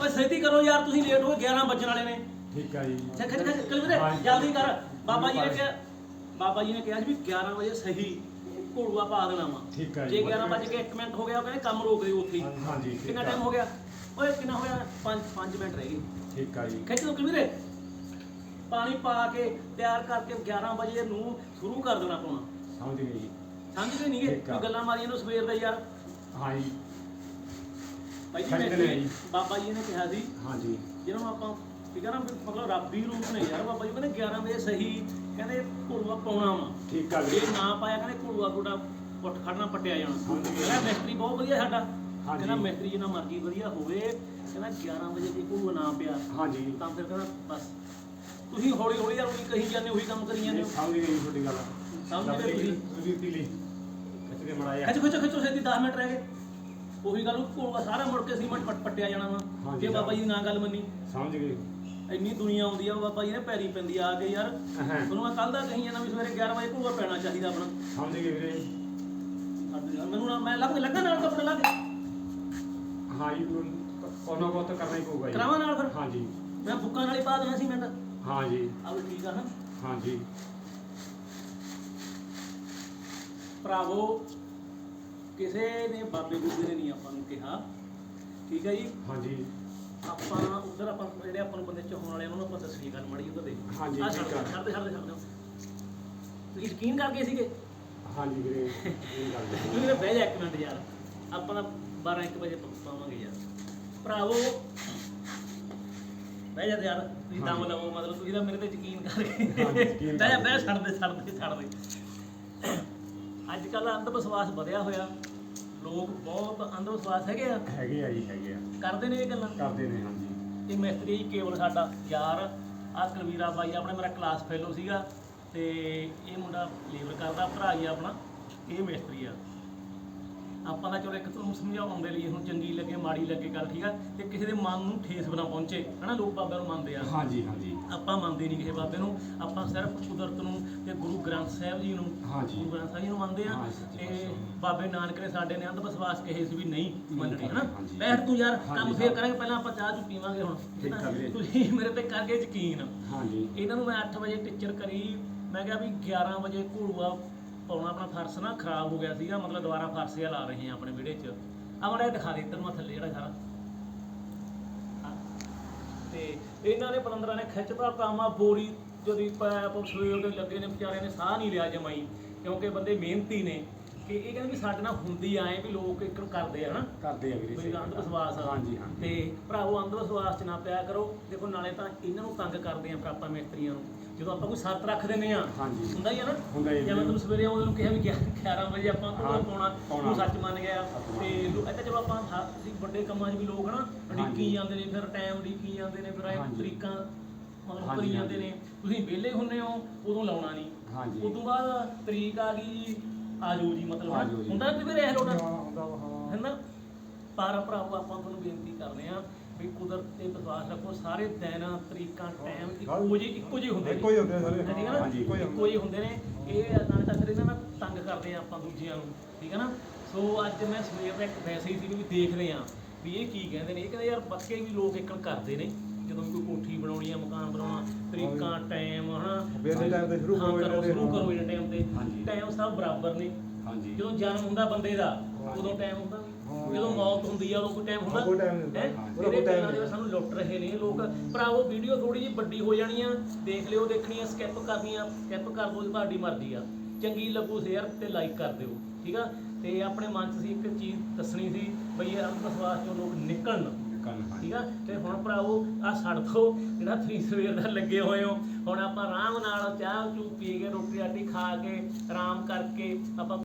ਓਏ ਛੇਤੀ ਕਰੋ ਯਾਰ ਤੁਸੀਂ ਲੇਟ ਹੋ ਗਏ 11 ਵੱਜਣ ਵਾਲੇ ਨੇ। ਠੀਕ ਆ ਜੀ। ਖਿੱਚ ਖਿੱਚ ਖਿੱਚ ਕਲਵੀਰੇ। ਜਲਦੀ ਕਰ। ਬਾਬਾ ਜੀ ਨੇ ਕਿਹਾ ਬਾਬਾ ਜੀ ਨੇ ਕਿਹਾ ਸੀ ਵੀ 11 ਵਜੇ ਸਹੀ ਘੋੜੂਆ ਪਾ ਦੇਣਾ ਵਾ। ਠੀਕ ਜੇ ਜੀ। 11 ਵਜੇ ਕੇ 1 ਮਿੰਟ ਹੋ ਗਿਆ ਉਹ ਕਹਿੰਦੇ ਕੰਮ ਰੋਕ ਦਿਓ ਉੱਥੇ ਹੀ। ਹਾਂਜੀ ਠੀਕ ਕਿੰਨਾ। ਟਾਈਮ ਹੋ ਗਿਆ? ਓਏ ਕਿੰਨਾ ਹੋਇਆ 5 5 ਮਿੰਟ ਰਹਿ ਗਏ। ਠੀਕ ਆ ਜੀ। ਖਿੱਚ ਦੋ ਕਲਵੀਰੇ ਪਾਣੀ ਪਾ ਕੇ ਤਿਆਰ ਕਰਕੇ 11 ਵਜੇ ਨੂੰ ਸ਼ੁਰੂ ਕਰ ਦੇਣਾ ਪਾਉਣਾ। ਸਮਝ ਗਏ ਜੀ। ਸਮਝਦੇ ਨਹੀਂਗੇ ਠੀਕ ਆ। ਗੱਲਾਂ ਮਾਰੀਆਂ ਨੂੰ ਸਵੇਰ ਦਾ ਯਾਰ। ਹਾਂ ਜੀ ਭਾਈ ਜੀ ਮੈਂ ਦੇਣੇ ਜੀ। ਬਾਬਾ ਜੀ ਨੇ ਕਿਹਾ ਸੀ ਹਾਂ ਜੀ ਜਿਹਨਾਂ ਨੂੰ ਆਪਾਂ ਠੀਕ ਹੈ ਨਾ ਵੀ ਮਤਲਬ ਰੱਬੀ ਰੂਪ ਨੇ ਯਾਰ ਬਾਬਾ ਜੀ ਕਹਿੰਦੇ 11 ਵਜੇ ਸਹੀ ਕਹਿੰਦੇ ਘੋੜੂਆ ਪਾਉਣਾ ਵਾ। ਠੀਕ ਆ ਜੇ। ਜੀ ਨਾ ਪਾਇਆ ਕਹਿੰਦੇ ਘੋੜੂਆ ਤੁਹਾਡਾ ਪੁੱਟ ਖੜਨਾ ਪੱਟਿਆ ਜਾਣਾ। ਹਾਂਜੀ। ਕਹਿੰਦਾ ਮਿਸਤਰੀ ਬਹੁਤ ਵਧੀਆ ਸਾਡਾ। ਹਾਂਜੀ। ਕਹਿੰਦਾ ਮਿਸਤਰੀ ਜਿੰਨਾ ਮਰਜ਼ੀ ਵਧੀਆ ਹੋਵੇ ਕਹਿੰਦਾ 11 ਵਜੇ ਜੇ ਘੋੜੂਆ ਨਾ ਪਿਆ ਹਾਂ ਜੀ ਤਾਂ ਫਿਰ ਕਹਿੰਦਾ ਬਸ। ਤੁਸੀਂ ਹੌਲੀ ਹੌਲੀ ਯਾਰ ਉਹੀ ਕਹੀ ਜਾਂਦੇ ਉਹੀ ਕੰਮ ਕਰੀ ਜਾਂਦੇ ਹੋ। ਸਮਝ ਜੀ ਤੁਹਾਡੀ ਗੱਲ। ਸਮਝ ਗਏ ਤੁਸੀਂ? ਤੁਸੀਂ ਪੀਲੀ ਖਿੱਚ ਕੇ ਮੜਾਇਆ ਖਿੱਚੋ ਖਿੱਚੋ ਖਿੱਚੋ ਛੇਤੀ 10 ਮਿੰਟ ਰਹਿ ਗਏ। ਉਹੀ ਗੱਲ ਉਹ ਸਾਰਾ ਮੁੜ ਕੇ ਸੀਮੈਂਟ ਪੱਟ ਪੱਟਿਆ ਜਾਣਾ ਵਾ। ਜੇ ਬਾਬਾ ਜੀ ਦੀ ਨਾ ਗੱਲ ਮੰਨੀ। ਸਮਝ ਗਏ। ਇੰਨੀ ਦੁਨੀਆ ਆਉਂਦੀ ਆ ਬਾਬਾ ਜੀ ਨੇ ਪੈਰੀ ਪੈਂਦੀ ਆ ਕੇ ਯਾਰ। ਤੁਹਾਨੂੰ ਮੈਂ ਕੱਲ ਦਾ ਕਹੀ ਜਾਂਦਾ ਵੀ ਸਵੇਰੇ 11 ਵਜੇ ਘੋੜਾ ਪੈਣਾ ਚਾਹੀਦਾ ਆਪਣਾ। ਸਮਝ ਗਏ ਵੀਰੇ। ਮੈਨੂੰ ਨਾ ਮੈਂ ਲੱਗ ਲੱਗਾ ਨਾਲ ਕੱਪੜਾ ਲੱਗ ਹਾਂ ਜੀ ਉਹਨਾਂ ਕੋਲ ਤਾਂ ਕਰਨਾ ਹੀ ਪਊਗਾ ਜੀ। ਕਰਾਵਾਂ ਨਾਲ ਫਿਰ? ਹਾਂ ਜੀ ਮੈਂ ਬੁੱਕਾਂ ਨਾਲ ਹੀ ਪਾ ਦੇਣਾ ਸੀ ਮਿੰਟ ਹਾਂ ਜੀ। ਆ ਵੀ ਠੀਕ ਆ ਨਾ। ਹਾਂ ਜੀ। ਭਰਾਵੋ ਕਿਸੇ ਨੇ ਬਾਬੇ ਬੁੱਗੇ ਨੇ ਨਹੀਂ ਆਪਾਂ ਨੂੰ ਕਿਹਾ। ਠੀਕ ਹੈ ਜੀ? ਹਾਂ ਜੀ ਆਪਾਂ ਉਧਰ ਆਪਾਂ ਜਿਹੜੇ ਆਪਾਂ ਨੂੰ ਬੰਦੇ ਚਾਹਣ ਵਾਲੇ ਉਹਨਾਂ ਨੂੰ ਆਪਾਂ ਦੱਸਣੀ ਗੱਲ ਮੜੀ ਉਧਰ ਦੇ। ਹਾਂਜੀ, ਆਹ ਠੀਕ ਛੱਡ ਆ। ਦਿਓ, ਛੱਡ ਦੇ ਛੱਡ ਦੇ ਛੱਡ ਦਿਓ। ਤੁਸੀਂ ਯਕੀਨ ਕਰਕੇ ਸੀਗੇ? ਹਾਂ ਜੀ ਵੀਰੇ ਇਹ ਗੱਲ ਜੀ ਤੁਸੀਂ ਬਹਿ ਜਾ ਇੱਕ ਮਿੰਟ ਯਾਰ। ਆਪਾਂ ਤਾਂ 12 1 ਵਜੇ ਪ- ਪਾਵਾਂਗੇ ਯਾਰ। ਭਰਾਵੋ ਬਹਿ ਜਾ ਯਾਰ। ਤੁਸੀਂ ਦਮ ਹਾਂਜੀ। ਲਵੋ ਮਤਲਬ ਤੁਸੀਂ ਤਾਂ ਮੇਰੇ ਤੇ ਯਕੀਨ ਕਰਕੇ ਹਾਂਜੀ, ਯਕੀਨ ਬਹਿ ਜਾ ਕਰਕੇ। ਬਹਿ ਛੱਡ ਦੇ ਛੱਡ ਦੇ ਛੱਡ ਦੇ। ਅੱਜ ਕੱਲ ਅੰਧ ਵਿਸ਼ਵਾਸ ਵਧਿਆ ਹੋਇਆ। ਲੋਕ ਬਹੁਤ ਅੰਧ ਵਿਸ਼ਵਾਸ ਹੈਗੇ ਆ। ਹੈਗੇ ਆ ਜੀ ਹੈਗੇ ਆ। ਕਰਦੇ ਨੇ ਇਹ ਗੱਲਾਂ? ਕਰਦੇ ਨੇ ਹਾਂ ਜੀ ਇਹ ਮਿਸਤਰੀ ਕੇਵਲ ਸਾਡਾ ਯਾਰ ਆ ਕੁਲਵੀਰਾ ਬਾਈ ਆਪਣਾ ਮੇਰਾ ਕਲਾਸ ਫੈਲੋ ਸੀਗਾ ਤੇ ਇਹ ਮੁੰਡਾ ਲੇਬਰ ਕਰਦਾ ਭਰਾ ਹੀ ਆਪਣਾ ਇਹ ਮਿਸਤਰੀ ਆ। ਆਪਾਂ ਦਾ ਚਲੋ ਇੱਕ ਤੁਹਾਨੂੰ ਸਮਝਾਉਣ ਦੇ ਲਈ ਹੁਣ ਚੰਗੀ ਲੱਗੇ ਮਾੜੀ ਲੱਗੇ ਗੱਲ ਠੀਕ ਆ? ਤੇ ਕਿਸੇ ਦੇ ਮਨ ਨੂੰ ਠੇਸ ਬਣਾ ਪਹੁੰਚੇ ਹਨਾ? ਲੋਕ ਬਾਬਿਆਂ ਨੂੰ ਮੰਨਦੇ ਆ। ਹਾਂ ਜੀ ਹਾਂ ਜੀ ਆਪਾਂ ਮੰਨਦੇ ਨਹੀਂ ਕਿਸੇ ਬਾਬੇ ਨੂੰ। ਆਪਾਂ ਸਿਰਫ ਕੁਦਰਤ ਨੂੰ ਤੇ ਗੁਰੂ ਗ੍ਰੰਥ ਸਾਹਿਬ ਜੀ ਨੂੰ ਹਾਂਜੀ। ਗੁਰੂ ਗ੍ਰੰਥ ਸਾਹਿਬ ਜੀ ਨੂੰ ਮੰਨਦੇ ਆ। ਤੇ। ਬਾਬੇ ਨਾਨਕ ਨੇ ਸਾਡੇ ਨੇ ਅੰਧ ਵਿਸ਼ਵਾਸ ਕਹੇ ਸੀ ਵੀ ਨਹੀਂ ਮੰਨਣੀ ਹਨਾ? ਹਾਂਜੀ। ਬੈਠ ਤੂੰ ਯਾਰ ਕੰਮ ਹਾਂਜੀ, ਫੇਰ। ਕਰਾਂਗੇ ਪਹਿਲਾਂ ਆਪਾਂ ਚਾਹ ਚੁ ਪੀਵਾਂਗੇ ਹੁਣ। ਤੁਸੀਂ ਮੇਰੇ ਤੇ ਕਰਕੇ ਯਕੀਨ। ਹਾਂ ਜੀ ਇਹਨਾਂ ਨੂੰ ਮੈਂ 8 ਵਜੇ ਟੀਚਰ ਕਰੀ। ਮੈਂ ਕਿਹਾ ਵੀ 11 ਵਜੇ ਘੋੜੂਆ ਪਾਉਣਾ ਆਪਣਾ ਫਰਸ਼ ਨਾ ਖਰਾਬ ਹੋ ਗਿਆ ਸੀਗਾ, ਮਤਲਬ ਦੁਬਾਰਾ ਫਰਸ਼ ਜਿਹਾ ਲਾ ਰਹੇ ਹਾਂ ਆਪਣੇ ਵਿਹੜੇ 'ਚ। ਆ ਮਾੜਾ ਦਿਖਾ ਦੇ ਤੈਨੂੰ ਆਹ ਥੱਲੇ ਜਿਹੜਾ ਸਾਰਾ। ਤੇ ਇਹਨਾਂ ਨੇ ਪਲੰਦਰਾਂ ਨੇ ਖਿੱਚਦਾ ਕਾਮਾ, ਬੋਰੀ ਜਦੀ ਪੈਪ ਸਵੇਰ ਦੇ ਲੱਗੇ ਨੇ ਵਿਚਾਰਿਆਂ ਨੇ ਸਾਹ ਨਹੀਂ ਲਿਆ ਜਮਾਈ, ਕਿਉਂਕਿ ਬੰਦੇ ਮਿਹਨਤੀ ਨੇ। ਕਿ ਇਹ ਕਹਿੰਦੇ ਵੀ ਸਾਡੇ ਨਾਲ ਹੁੰਦੀ ਆਏ ਵੀ ਲੋਕ ਇੱਕ ਨੂੰ ਕਰਦੇ ਆ ਹਨਾ ਕਰਦੇ ਆ ਵੀਰੇ ਕੋਈ ਅੰਧ। ਵਿਸ਼ਵਾਸ ਆ ਹਾਂ ਜੀ ਹਾਂ ਤੇ ਭਰਾਵੋ ਅੰਧ ਵਿਸ਼ਵਾਸ ਚ ਨਾ ਪਿਆ ਕਰੋ ਦੇਖੋ ਨਾਲੇ ਤਾਂ ਇਹਨਾਂ ਨੂੰ ਤੰਗ ਕਰਦੇ ਆ ਆਪਾਂ ਮਿਸਤਰੀਆਂ ਨੂੰ ਜਦੋਂ ਆਪਾਂ ਕੋਈ ਸ਼ਰਤ ਰੱਖ ਦਿੰਦੇ ਆ ਹਾਂਜੀ। ਹੁੰਦਾ ਹੀ ਆ ਨਾ ਹੁੰਦਾ ਹੀ ਆ ਜਿਵੇਂ। ਤੁਹਾਨੂੰ ਸਵੇਰੇ ਆਉਂਦੇ ਨੂੰ ਕਿਹਾ ਵੀ 11 ਵਜੇ ਆਪਾਂ ਕੋਲ ਪਾਉਣਾ। ਉਹ ਸੱਚ ਮੰਨ ਗਿਆ ਤੇ ਤਾਂ ਚਲੋ ਆਪਾਂ ਅਸੀਂ ਵੱਡੇ ਕੰਮਾਂ 'ਚ ਵੀ ਲੋਕ ਨਾ ਹਾਂਜੀ। ਡਿੱਕੀ ਜਾਂਦੇ ਨੇ ਫਿਰ ਟਾਈਮ ਡਿੱਕੀ ਜਾਂਦੇ ਨੇ ਫਿਰ ਇਹ ਹਾਂਜੀ। ਤਰੀਕਾਂ ਮਤਲਬ ਹਾਂਜੀ, ਕਰੀ ਜਾਂਦੇ ਹਾਂਜੀ। ਨੇ ਤੁਸੀਂ ਵਿਹਲੇ ਹੁੰਨੇ ਹੋ ਉਦੋਂ ਲਾਉਣਾ ਨਹੀਂ ਹਾਂਜੀ ਉਦੋਂ ਬਾਅਦ ਤਰੀਕ ਆ ਗਈ ਆ ਜਾਓ ਜੀ ਮਤਲਬ ਜੀ। ਹੁੰਦਾ ਕਿ ਫਿਰ ਇਹ ਲੋਟਾ ਹੁੰਦਾ ਵਾ, ਹਾਂ। ਹੈਨਾ ਪਰ ਭਰਾਵੋ ਆਪਾਂ ਤੁਹਾਨੂੰ ਬੇਨਤੀ ਕਰਦੇ ਆ ਵੀ ਕੁਦਰਤ ਤੇ ਵਿਸ਼ਵਾਸ ਰੱਖੋ ਸਾਰੇ ਦਿਨ ਤਰੀਕਾਂ ਟਾਈਮ ਇੱਕੋ ਜਿਹੇ ਇੱਕੋ ਜਿਹੇ ਹੁੰਦੇ ਨੇ। ਇੱਕੋ ਹੀ ਹੁੰਦੇ ਨੇ ਸਾਰੇ, ਠੀਕ ਹੈ ਨਾ? ਹਾਂਜੀ, ਇੱਕੋ ਹੀ ਹੁੰਦੇ। ਨੇ। ਇਹ ਨਾਲ ਤਾਂ ਇਹਨਾਂ ਨਾਲ ਤੰਗ ਕਰਦੇ ਆ ਆਪਾਂ ਦੂਜਿਆਂ ਨੂੰ ਠੀਕ ਹੈ ਨਾ? ਸੋ ਅੱਜ ਮੈਂ ਸਵੇਰ ਦਾ ਇੱਕ ਵੈਸੇ ਹੀ ਸੀ ਵੀ ਦੇਖਦੇ ਆ ਵੀ ਇਹ ਕੀ ਕਹਿੰਦੇ ਨੇ। ਇਹ ਕਹਿੰਦੇ ਯਾਰ ਪੱਕੇ ਵੀ ਲੋਕ ਇੱਕਣ ਕਰਦੇ ਨੇ ਜਦੋਂ ਵੀ ਕੋਈ ਕੋਠੀ ਬਣਾਉਣੀ ਆ ਮਕਾਨ ਬਣਾਉਣਾ ਤਰੀਕਾਂ ਟਾਈਮ ਹਨਾ? ਵੇਲੇ ਟਾਈਮ ਤੇ ਸ਼ੁਰੂ ਹਾਂ, ਕਰੋ ਕਰੋ ਸ਼ੁਰੂ ਕਰੋ ਇਹਨਾਂ ਟਾਈਮ ਹਾਂਜੀ। ਟਾਈਮ ਸਭ ਬਰਾਬਰ ਨੇ। ਹਾਂਜੀ। ਜਦੋਂ ਜਨਮ ਹੁੰਦਾ ਬੰਦੇ ਦਾ ਉਦੋਂ ਟਾਈਮ ਹੁੰਦਾ। ਜਦੋਂ ਮੌਤ ਹੁੰਦੀ ਆ ਉਦੋਂ ਕੋਈ ਟਾਈਮ ਹੁੰਦਾ। ਕੋਈ time ਨਹੀਂ ਹੁੰਦਾ। ਹੈਂ? ਹਾਂ, ਇਹਦੇ ਕੋਈ time ਗੱਲਾਂ ਦੇ ਨਹੀਂ। ਸਾਨੂੰ ਲੁੱਟ ਰਹੇ ਨੇ ਲੋਕ ਭਰਾਵੋ ਵੀਡੀਓ ਥੋੜੀ ਜਿਹੀ ਵੱਡੀ ਹੋ ਜਾਣੀ ਆ। ਦੇਖ ਲਿਓ ਦੇਖਣੀ ਆ ਸਕਿਪ ਕਰਨੀ ਆ। ਸਕਿਪ ਕਰ ਦਿਓ ਤੁਹਾਡੀ ਮਰਜ਼ੀ ਆ। ਚੰਗੀ ਲੱਗੂ ਸ਼ੇਅਰ ਤੇ ਲਾਈਕ ਕਰ ਦਿਓ ਠੀਕ ਆ? ਤੇ ਆਪਣੇ ਮਨ 'ਚ ਸੀ ਇੱਕ ਚੀਜ਼ ਦੱਸਣੀ ਸੀ ਬਈ ਇਹ ਅੰਧ ਵਿਸ਼ਵਾਸ ਚੋਂ ਲੋਕ ਨਿਕਲਣ। ਕੰਨ ਠੀਕ ਆ, ਤੇ ਹੁਣ ਭਰਾਵੋ ਆ ਸੜਕੋ ਜਿਹੜਾ ਤੁਸੀਂ ਸਵੇਰ ਦਾ ਲੱਗੇ ਹੋਏ ਹੋ। ਹੁਣ ਆਪਾਂ ਆਰਾਮ ਨਾਲ ਚਾਹ ਚੂ ਪੀ ਕੇ ਰੋਟੀ ਰਾਟੀ ਖਾ ਕੇ, ਆਰਾਮ ਕਰਕੇ ਆਪਾਂ